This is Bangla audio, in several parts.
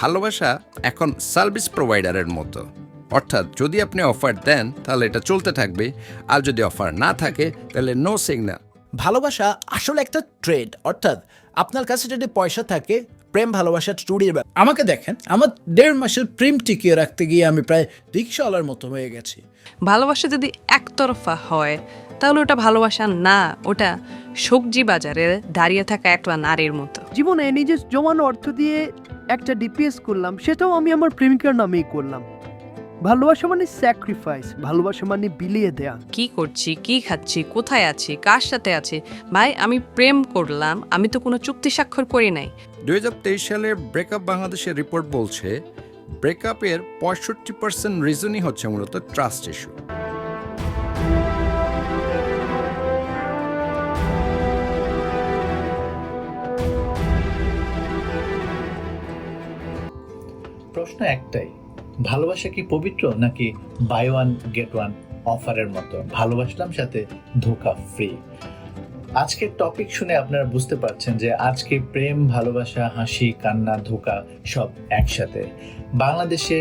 ভালোবাসা এখন সার্ভিস প্রোভাইডারের মতো। অর্থাৎ যদি আপনি অফার দেন তাহলে এটা চলতে থাকবে। আর যদি অফার না থাকে তাহলে নো সিগন্যাল ভালোবাসা আসলে একটা ট্রেড অর্থাৎ আপনার কাছে যদি পয়সা থাকে প্রেম ভালোবাসা চুরির ব্যাপার। আমাকে দেখেন আমার দেড় মাসের প্রেম টিকিয়ে রাখতে গিয়ে আমি প্রায় রিক্সাওয়ালার মতো হয়ে গেছি। ভালোবাসা যদি একতরফা হয় তাহলে ওটা ভালোবাসা না ওটা সবজি বাজারে দাঁড়িয়ে থাকা একটা নারীর মতো। জীবনে নিজের জমানো অর্থ দিয়ে একটা ডিপিএস করলাম সেটাও আমি আমার প্রেমিকার নামেই করলাম। ভালোবাসা মানে স্যাক্রিফাইস ভালোবাসা মানে বিলিয়ে দেয়া। কি করছি কি খাচ্ছি কোথায় আছি কার সাথে আছি? ভাই আমি প্রেম করলাম আমি তো কোনো চুক্তি স্বাক্ষর করি নাই। দুই হাজার তেইশ সালের ব্রেকআপ বাংলাদেশের রিপোর্ট বলছে ব্রেকআপের পঁয়ষট্টি পার্সেন্ট রিজনই হচ্ছে মূলত ট্রাস্ট ইস্যু প্রশ্ন একটাই, ভালোবাসা কি পবিত্র নাকি বাই ওয়ান গেট ওয়ান অফারের মতো? ভালোবাসলাম সাথে ধোকা ফ্রি আজকের টপিক শুনে আপনারা বুঝতে পারছেন যে আজকে প্রেম, ভালোবাসা, হাসি, কান্না, ধোকা সব একসাথে। বাংলাদেশে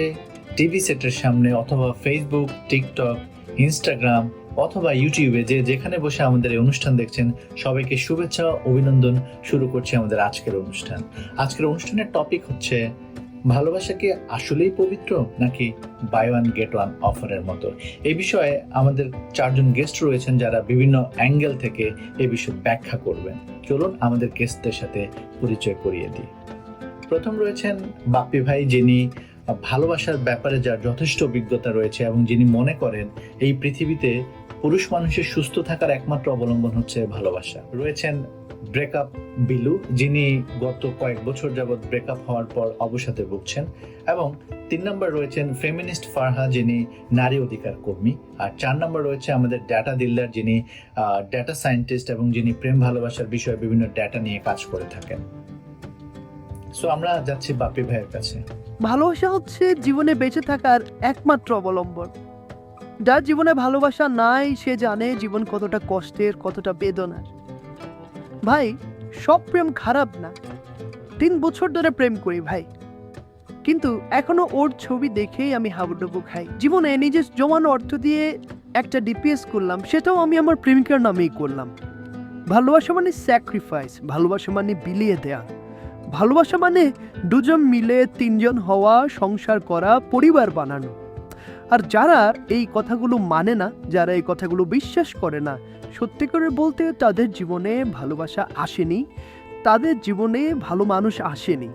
টিভি সেটের সামনে অথবা ফেসবুক টিকটক ইনস্টাগ্রাম অথবা ইউটিউবে যে যেখানে বসে আমাদের এই অনুষ্ঠান দেখছেন, সবাইকে শুভেচ্ছা, অভিনন্দন শুরু করছে আমাদের আজকের অনুষ্ঠান। আজকের অনুষ্ঠানের টপিক হচ্ছে ভালোবাসা কি আসলেই পবিত্র, নাকি বাই ওয়ান গেট ওয়ান অফারের মতো? এই বিষয়ে আমাদের চারজন গেস্ট রয়েছেন যারা বিভিন্ন অ্যাঙ্গেল থেকে এ বিষয়ে ব্যাখ্যা করবেন। চলুন আমাদের গেস্টদের সাথে পরিচয় করিয়ে দিই। প্রথম রয়েছেন বাপ্পি ভাই, যিনি ভালোবাসার ব্যাপারে যার যথেষ্ট অভিজ্ঞতা রয়েছে এবং যিনি মনে করেন এই পৃথিবীতে পুরুষ মানুষের সুস্থ থাকার একমাত্র অবলম্বন হচ্ছে ভালোবাসা। রয়েছেন ব্রেকআপ বিলু, যিনি গত কয়েক বছর যাবৎ ব্রেকআপ হওয়ার পর অবসাদে ভুগছেন এবং তিন নম্বর রয়েছেন ফেমিনিস্ট ফারহা, যিনি নারী অধিকার কর্মী। আর চার নম্বর রয়েছে আমাদের ডেটা দিল্লার যিনি ডেটা সায়েন্টিস্ট এবং যিনি প্রেম ভালোবাসার বিষয়ে বিভিন্ন ডেটা নিয়ে কাজ করে থাকেন। সো আমরা যাচ্ছি বাপি ভাইয়ের কাছে। ভালোবাসা হচ্ছে জীবনে বেঁচে থাকার একমাত্র অবলম্বন। যার জীবনে ভালোবাসা নাই, সে জানে জীবন কতটা কষ্টের, কতটা বেদনার। ভাই, সব প্রেম খারাপ না। তিন বছর ধরে প্রেম করি ভাই। কিন্তু এখনও ওর ছবি দেখেই আমি হাবুডুবু খাই। জীবনে নিজের জমানো অর্থ দিয়ে একটা ডিপিএস করলাম, সেটাও আমি আমার প্রেমিকার নামেই করলাম। ভালোবাসা মানে স্যাক্রিফাইস ভালোবাসা মানে বিলিয়ে দেয়া। ভালোবাসা মানে দুজন মিলে তিনজন হওয়া, সংসার করা, পরিবার বানানো। আর যারা এই কথাগুলো মানে না, যারা এই কথাগুলো বিশ্বাস করে না, সত্যি করে বলতে তাদের জীবনে ভালোবাসা আসেনি, তাদের জীবনে ভালো মানুষ আসেনি।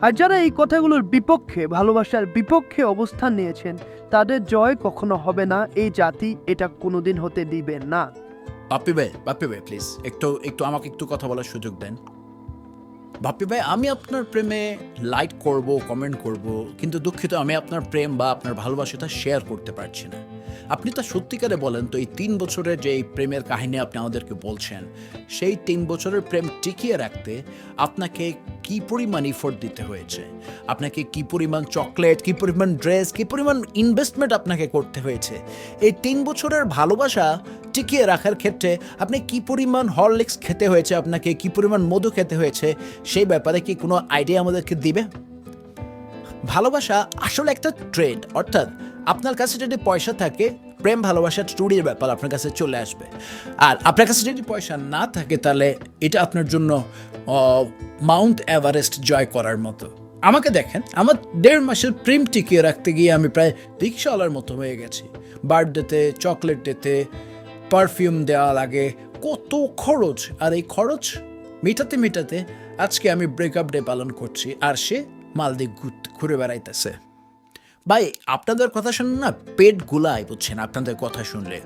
আর যারা এই কথাগুলোর বিপক্ষে, ভালোবাসার বিপক্ষে অবস্থান নিয়েছেন, তাদের জয় কখনো হবে না, এই জাতি এটা কোনোদিন হতে দিবে না। বাপ্পি ভাই বাপ্পি ভাই প্লিজ একটু একটু আমাকে একটু কথা বলার সুযোগ দেন। বাপ্পি ভাই, আমি আপনার প্রেমে লাইক করব কমেন্ট করব, কিন্তু দুঃখিত, আমি আপনার প্রেম বা আপনার ভালোবাসাটা শেয়ার করতে পারছি না। আপনি তা সত্যিকারে বলেন তো, এই তিন বছরের যে এই প্রেমের কাহিনী আপনি আমাদেরকে বলছেন, সেই তিন বছরের প্রেম টিকিয়ে রাখতে আপনাকে কি পরিমাণ ইফোর্ট দিতে হয়েছে? আপনাকে কি পরিমাণ চকলেট কি পরিমাণ ড্রেস কি পরিমাণ ইনভেস্টমেন্ট আপনাকে করতে হয়েছে? এই তিন বছরের ভালোবাসা টিকিয়ে রাখার ক্ষেত্রে আপনি কি পরিমাণ হরলিক্স খেতে হয়েছে আপনাকে, কি পরিমাণ মধু খেতে হয়েছে, সেই ব্যাপারে কি কোনো আইডিয়া আমাদেরকে দিবে? ভালোবাসা আসলে একটা ট্রেড অর্থাৎ আপনার কাছে যদি পয়সা থাকে, প্রেম ভালোবাসা চুরির ব্যাপার আপনার কাছে চলে আসবে। আর আপনার কাছে যদি পয়সা না থাকে, তাহলে এটা আপনার জন্য মাউন্ট এভারেস্ট জয় করার মতো। আমাকে দেখেন, আমার দেড় মাসের প্রেম টিকিয়ে রাখতে গিয়ে আমি প্রায় রিক্সাওয়ালার মতো হয়ে গেছি। বার্থডেতে চকলেট ডেতে পারফিউম দেওয়া লাগে। কত খরচ? আর এই খরচ? মেটাতে মেটাতে আজকে আমি ব্রেকআপ ডে পালন করছি, আর সে মালদ্বীপ ঘুর- বেড়াইতেছে। ভাই, আপনাদের কথা শুনুন না পেট গুলায় বুঝছেন, আপনাদের কথা শুনলে।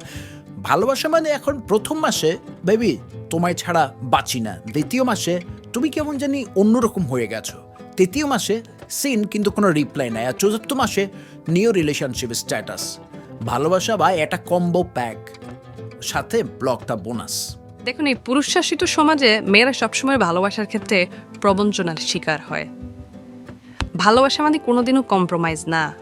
ভালোবাসা মানে এখন প্রথম মাসে বেবি তোমায় ছাড়া বাঁচি না। দ্বিতীয় মাসে, তুমি কেমন জানি অন্যরকম হয়ে গেছো। তৃতীয় মাসে সিন কিন্তু কোনো রিপ্লাই নাই। আর চতুর্থ মাসে নিউ রিলেশনশিপ স্ট্যাটাস ভালোবাসা ভাই, একটা কম্বো প্যাক সাথে ব্লকটা বোনাস। দেখুন, এই পুরুষ শাসিত সমাজে মেয়েরা সবসময় ভালোবাসার ক্ষেত্রে প্রবঞ্চনার শিকার হয়। ভালোবাসা মানে কোনোদিনও কম্প্রোমাইজ না।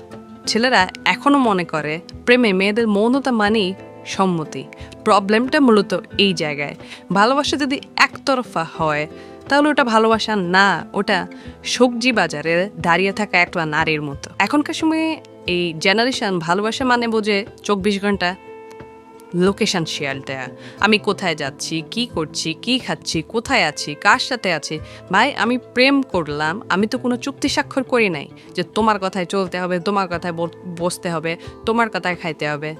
ছেলেরা এখনও মনে করে, প্রেমে মেয়েদের মৌনতা মানেই সম্মতি। প্রবলেমটা মূলত এই জায়গায়। ভালোবাসা যদি একতরফা হয়, তাহলে ওটা ভালোবাসা না, ওটা সবজি বাজারে দাঁড়িয়ে থাকা একটা নারীর মতো। এখনকার সময়ে এই জেনারেশন ভালোবাসা মানে বোঝে চব্বিশ ঘণ্টা লোকেশন শেয়ার দেয়া। আমি কোথায় যাচ্ছি, কি করছি, কি খাচ্ছি, কোথায় আছি, কার সাথে আছি? ভাই, আমি প্রেম করলাম, আমি তো কোনো চুক্তি স্বাক্ষর করি নাই যে তোমার কথায় চলতে হবে, তোমার কথায় বসতে হবে, তোমার কথায় খাইতে হবে।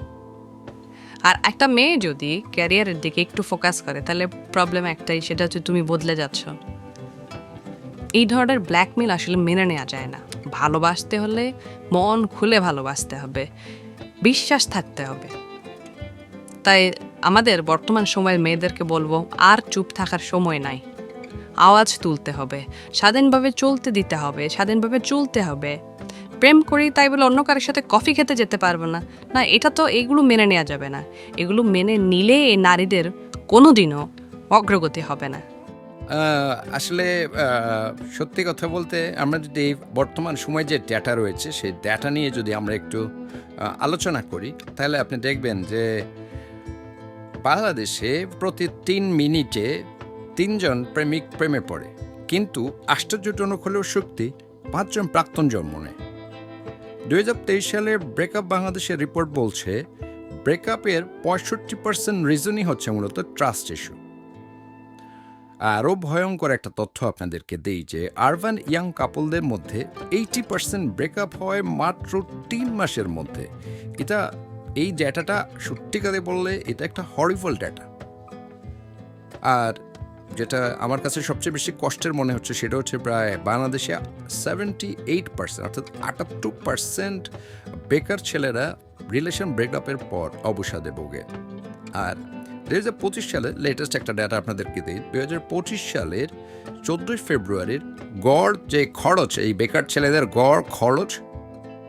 আর একটা মেয়ে যদি ক্যারিয়ারের দিকে একটু ফোকাস করে, তাহলে প্রবলেম একটাই, সেটা হচ্ছে তুমি বদলে যাচ্ছ। এই ধরনের ব্ল্যাকমেল আসলে মেনে নেওয়া যায় না। ভালোবাসতে হলে মন খুলে ভালোবাসতে হবে, বিশ্বাস থাকতে হবে। তাই আমাদের বর্তমান সময়ের মেয়েদেরকে বলব, আর চুপ থাকার সময় নাই। আওয়াজ তুলতে হবে, স্বাধীনভাবে চলতে দিতে হবে, স্বাধীনভাবে চলতে হবে। প্রেম করি তাই বলে অন্য কারোর সাথে কফি খেতে যেতে পারব না। না, এটা তো এগুলো মেনে নেওয়া যাবে না। এগুলো মেনে নিলে এই নারীদের কোনোদিনও অগ্রগতি হবে না। আসলে সত্যি কথা বলতে আমরা যদি বর্তমান সময়ে যে ডেটা রয়েছে, সেই ডেটা নিয়ে যদি আমরা একটু আলোচনা করি, তাহলে আপনি দেখবেন যে বাংলাদেশে প্রতি তিন মিনিটে তিনজন প্রেমিক প্রেমে পড়ে। কিন্তু আশ্চর্যজনক হলেও সত্যি, পাঁচজন প্রাক্তন জন্ম নেয়। দুই হাজার তেইশ সালের ব্রেকআপ বাংলাদেশের রিপোর্ট বলছে ব্রেকআপের পঁয়ষট্টি পার্সেন্ট রিজনই হচ্ছে মূলত ট্রাস্ট ইস্যু। আরও ভয়ঙ্কর একটা তথ্য আপনাদেরকে দেই যে আরবান ইয়াং কাপলদের মধ্যে এইটি পার্সেন্ট ব্রেকআপ হয় মাত্র তিন মাসের মধ্যে। এটা এই ডেটাটা সত্যিকারে বললে এটা একটা হরিফল ডেটা আর যেটা আমার কাছে সবচেয়ে বেশি কষ্টের মনে হচ্ছে সেটা হচ্ছে প্রায় বাংলাদেশে সেভেন্টি এইট পার্সেন্ট অর্থাৎ আটাত্তর পার্সেন্ট বেকার ছেলেরা রিলেশন ব্রেকআপের পর অবসাদে ভোগে। আর দু হাজার পঁচিশ সালে লেটেস্ট একটা ডেটা আপনাদেরকে দিই দু হাজার পঁচিশ সালের চোদ্দোই ফেব্রুয়ারির গড় যে খরচ, এই বেকার ছেলেদের গড় খরচ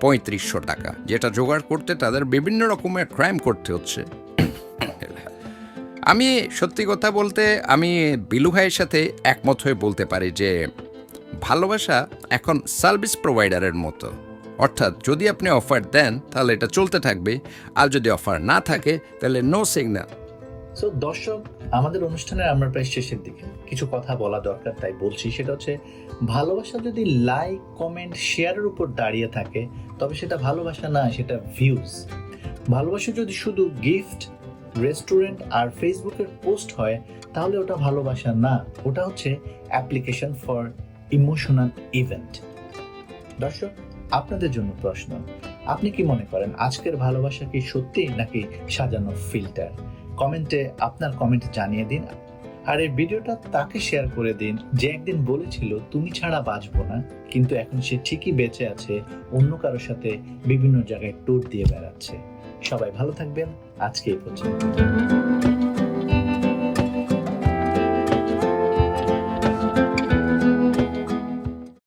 পঁয়ত্রিশশো টাকা, যেটা জোগাড় করতে তাদের বিভিন্ন রকমের ক্রাইম করতে হচ্ছে। আমি সত্যি কথা বলতে, আমি বিলু ভাইয়ের সাথে একমত হয়ে বলতে পারি যে, ভালোবাসা এখন সার্ভিস প্রোভাইডারের মতো। অর্থাৎ যদি আপনি অফার দেন, তাহলে এটা চলতে থাকবে। আর যদি অফার না থাকে, তাহলে নো সিগন্যাল সো দর্শক, আমাদের অনুষ্ঠানের আমরা প্রায় শেষের দিকে কিছু কথা বলা দরকার, তাই বলছি, সেটা হচ্ছে ভালোবাসা যদি লাইক কমেন্ট শেয়ারের উপর দাঁড়িয়ে থাকে, তবে সেটা ভালোবাসা না, সেটা ভিউজ ভালোবাসা যদি শুধু গিফট রেস্টুরেন্ট আর ফেসবুকের পোস্ট হয়, তাহলে ওটা ভালোবাসা না, ওটা হচ্ছে অ্যাপ্লিকেশন ফর ইমোশনাল ইভেন্ট দর্শক, আপনাদের জন্য প্রশ্ন, আপনি কি মনে করেন আজকের ভালোবাসা কি সত্যি নাকি সাজানো ফিল্টার কমেন্টে, আপনার কমেন্ট জানিয়ে দিন। আর এই ভিডিওটা তাকে শেয়ার করে দিন যে একদিন বলেছিল, তুমি ছাড়া বাঁচবো না। কিন্তু এখন সে ঠিকই বেঁচে আছে, অন্য কারোর সাথে বিভিন্ন জায়গায় ট্যুর দিয়ে বেড়াচ্ছে। সবাই ভালো থাকবেন। আজকে এই পর্যন্ত।